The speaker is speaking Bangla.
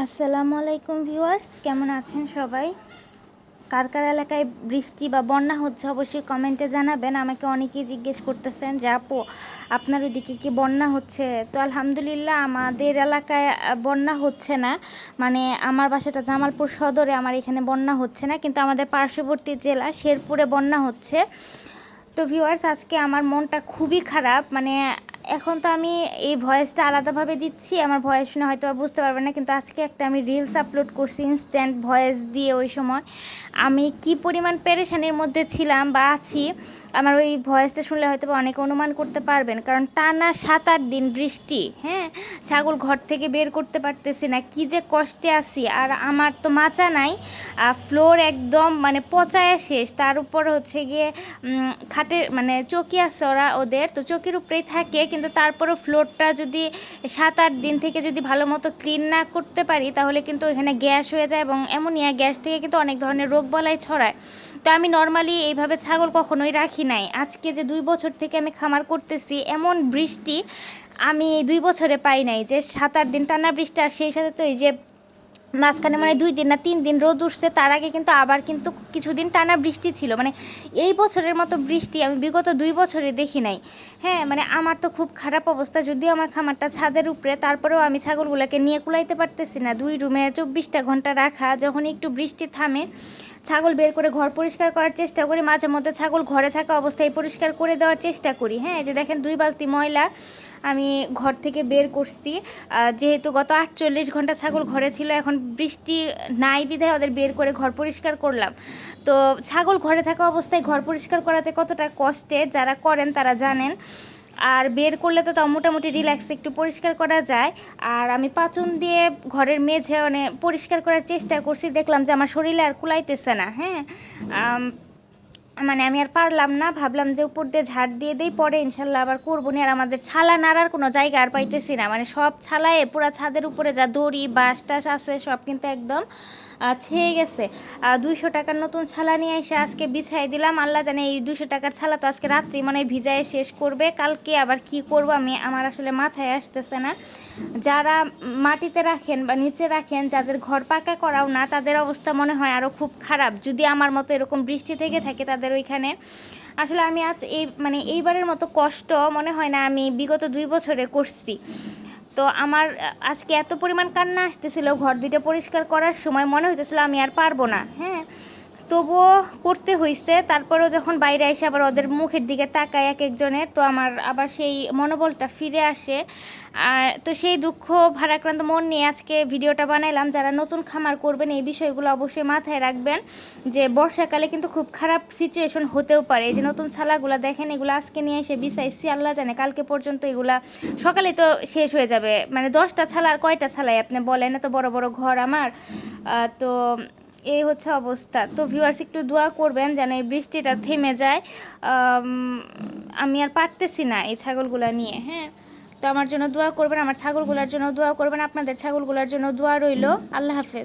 আসসালামু আলাইকুম ভিউয়ার্স, কেমন আছেন সবাই? কার কার এলাকায় বৃষ্টি বা বন্যা হচ্ছে অবশ্যই কমেন্টে জানাবেন। আমাকে অনেকেই জিজ্ঞেস করতেছেন যে, আপু, আপনার ওইদিকে কি বন্যা হচ্ছে? তো আলহামদুলিল্লাহ আমাদের এলাকায় বন্যা হচ্ছে না। মানে আমার বাসাটা জামালপুর সদরে, আমার এখানে বন্যা হচ্ছে না। কিন্তু আমাদের পার্শ্ববর্তী জেলা শেরপুরে বন্যা হচ্ছে। তো ভিউয়ার্স, আজকে আমার মনটা খুবই খারাপ। মানে এখন তো আমি এই ভয়েসটা আলাদাভাবে দিচ্ছি। আমার ভয়েস শুনে হয়তো বুঝতে পারবেন না, কিন্তু আজকে একটা আমি রিলস আপলোড করছি ইনস্ট্যান্ট ভয়েস দিয়ে ওই সময়। আমি কি পরিমাণ পেরেশানির মধ্যে ছিলাম বা আছি, আমার ওই ভয়েসটা শুনলে হয়তো অনেকে অনুমান করতে পারবেন। কারণ টানা সাত, আট দিন বৃষ্টি হ্যাঁ? ছাগল ঘর থেকে বের করতে পারতেছি না, কি যে কষ্টে আছি। আর আমার তো মাচা নাই ফ্লোর একদম মানে পচায় শেষ। তার উপর হচ্ছে গিয়ে খাটের মানে চকি আছে ওরা, ওদের। তো চকির উপরেই থাকে কিন্তু তারপরও ফ্লোরটা যদি সাত আট দিন থেকে যদি ভালো মতো ক্লিন না করতে পারি, তাহলে কিন্তু এখানে গ্যাস হয়ে যায় এবং অ্যামোনিয়া গ্যাস থেকে কিন্তু অনেক ধরনের রোগ বলাই ছড়ায়। তো আমি নর্মালি এইভাবে ছাগল কখনোই রাখি নাই। আজকে যে দুই বছর থেকে আমি খামার করতেছি, এমন বৃষ্টি আমি দুই বছরে পাই নাই যে সাত আট দিন টানা বৃষ্টি আর সেই সাথে তো এই যে মাঝখানে মানে দুই দিন না তিন দিন রোদ উঠছে, তার আগে কিন্তু আবার কিন্তু কিছুদিন টানা বৃষ্টি ছিল। মানে এই বছরের মতো বৃষ্টি আমি বিগত দুই বছরে দেখি নাই। হ্যাঁ মানে আমার তো খুব খারাপ অবস্থা, যদিও আমার খামারটা ছাদের উপরে, তারপরেও আমি ছাগলগুলোকে নিয়ে কুলাইতে পারতেছি না। দুই রুমে চব্বিশটা ঘণ্টা রাখা, যখন একটু বৃষ্টি থামে, ছাগল বের করে ঘর পরিষ্কার করার চেষ্টা করি, মাঝে মধ্যে ছাগল ঘরে থাকা অবস্থায় পরিষ্কার করে দেওয়ার চেষ্টা করি। হ্যাঁ যে দেখেন দুই বালতি ময়লা আমি ঘর থেকে বের করছি। যেহেতু গত আটচল্লিশ ঘণ্টা ছাগল ঘরে ছিল, এখন বৃষ্টি নাই বিধায় ওদের বের করে ঘর পরিষ্কার করলাম। তো ছাগল ঘরে থাকা অবস্থায় ঘর পরিষ্কার করা যে কতটা কষ্টের যারা করেন তারা জানেন। আর বের করলে তো তাও মোটামুটি রিল্যাক্স একটু পরিষ্কার করা যায়। আর আমি পাচন দিয়ে ঘরের মেঝে মানে পরিষ্কার করার চেষ্টা করছি। দেখলাম যে আমার শরীরে আর কুলাইতেছে না হ্যাঁ? মানে আমি আর পারলাম না, ভাবলাম যে উপর দিয়ে ঝাড় দিয়ে দিই, পরে ইনশাল্লাহ আবার করব। না আর আমাদের ছালা নাড়ার কোনো জায়গা আর পাইতেছি না। মানে সব ছালায় পুরো ছাদের উপরে যা দড়ি, বাঁশ টাস আছে, সব কিন্তু একদম ছেয়ে গেছে। দুইশো টাকার নতুন ছালা নিয়ে এসে আজকে বিছাই দিলাম। আল্লাহ জানে এই দুশো টাকার ছালা তো আজকে রাত্রি মানে ভিজায় শেষ করবে। কালকে আবার কি করব আমি আমার আসলে মাথায় আসতেছে না। যারা মাটিতে রাখেন বা নিচে রাখেন, যাদের ঘর পাকা করাও না, তাদের অবস্থা মনে হয় আরও খুব খারাপ। যদি আমার মতো এরকম বৃষ্টি থেকে থাকে, তাদের ওইখানে। আসলে আমি আজ এই মানে এইবারের মতো কষ্ট মনে হয় না, আমি বিগত দুই বছরে করছি। তো আমার আজকে এত পরিমাণ কান্না আসতেছিল, ঘর দুইটা পরিষ্কার করার সময় মনে হইতেছিল আমি আর পারব না হ্যাঁ? তবুও করতে হয়েছে তারপরেও যখন বাইরে এসে আবার ওদের মুখের দিকে তাকায় এক একজনের তো আমার আবার সেই মনোবলটা ফিরে আসে। তো সেই দুঃখ, ভারাক্রান্ত মন নিয়ে আজকে ভিডিওটা বানাইলাম। যারা নতুন খামার করবেন, এই বিষয়গুলো অবশ্যই মাথায় রাখবেন যে, বর্ষাকালে কিন্তু খুব খারাপ সিচুয়েশন হতেও পারে। এই যে নতুন ছালাগুলো দেখেন, এগুলো আজকে নিয়ে এসে বিছাইছি, আল্লাহ জানে কালকে পর্যন্ত এগুলা সকালে তো শেষ হয়ে যাবে। মানে দশটা ছালা আর কয়টা ছালাই আপনি বলেন? এত বড় বড় ঘর আমার। তো এই হচ্ছে অবস্থা। তো ভিউয়ার্স একটু দোয়া করবেন যেন এই বৃষ্টিটা থেমে যায়। আমি আর পারতেছি না এই ছাগলগুলো নিয়ে হ্যাঁ? তো আমার জন্য দোয়া করবেন, আমার ছাগলগুলোর জন্য দোয়া করবেন, আপনাদের ছাগলগুলোর জন্য দোয়া রইল। আল্লাহ হাফেজ।